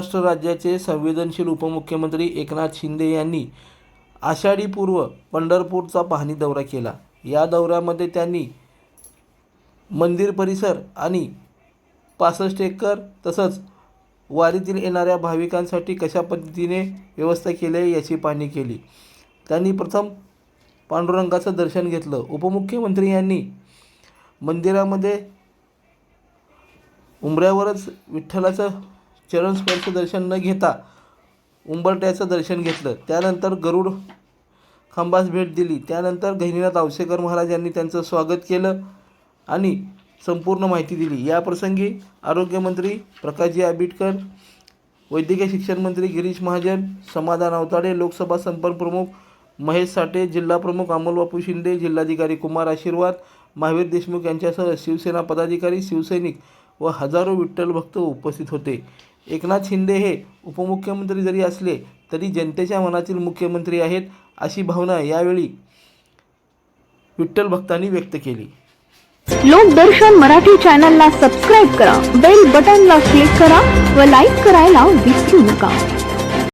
महाराष्ट्र राज्याचे संवेदनशील उपमुख्यमंत्री एकनाथ शिंदे यांनी आषाढी पूर्व पंढरपूरचा पाहणी दौरा केला. या दौऱ्यामध्ये त्यांनी मंदिर परिसर आणि पासष्ट एकर तसंच वारीतील येणाऱ्या भाविकांसाठी कशा पद्धतीने व्यवस्था केली आहे याची पाहणी केली. त्यांनी प्रथम पांडुरंगाचं दर्शन घेतलं. उपमुख्यमंत्री यांनी मंदिरामध्ये उंबऱ्यावरच विठ्ठलाचं चरणस्पर्श दर्शन न घेता उंबरट्याचं दर्शन घेतलं. त्यानंतर गरुड खांबास भेट दिली. त्यानंतर गहिनीनाथ आवसेकर महाराज यांनी त्यांचं स्वागत केलं आणि संपूर्ण माहिती दिली. याप्रसंगी आरोग्यमंत्री प्रकाशजी आंबेडकर वैद्यकीय शिक्षण मंत्री गिरीश महाजन समाधान अवताडे लोकसभा संपर्क प्रमुख महेश साठे जिल्हा प्रमुख अमोलबापू शिंदे जिल्हाधिकारी कुमार आशीर्वाद महावीर देशमुख यांच्यासह शिवसेना पदाधिकारी शिवसैनिक व हजारो विठ्ठल भक्त उपस्थित होते. एकनाथ शिंदे हे उपमुख्यमंत्री जरी असले तरी जनतेच्या मनातील मुख्यमंत्री आहेत अशी भावना यावेळी विठ्ठल भक्तांनी व्यक्त केली. लोकदर्शन मराठी चॅनलला सबस्क्राईब करा बेल बटनला क्लिक करा व लाईक करायला विसरू नका.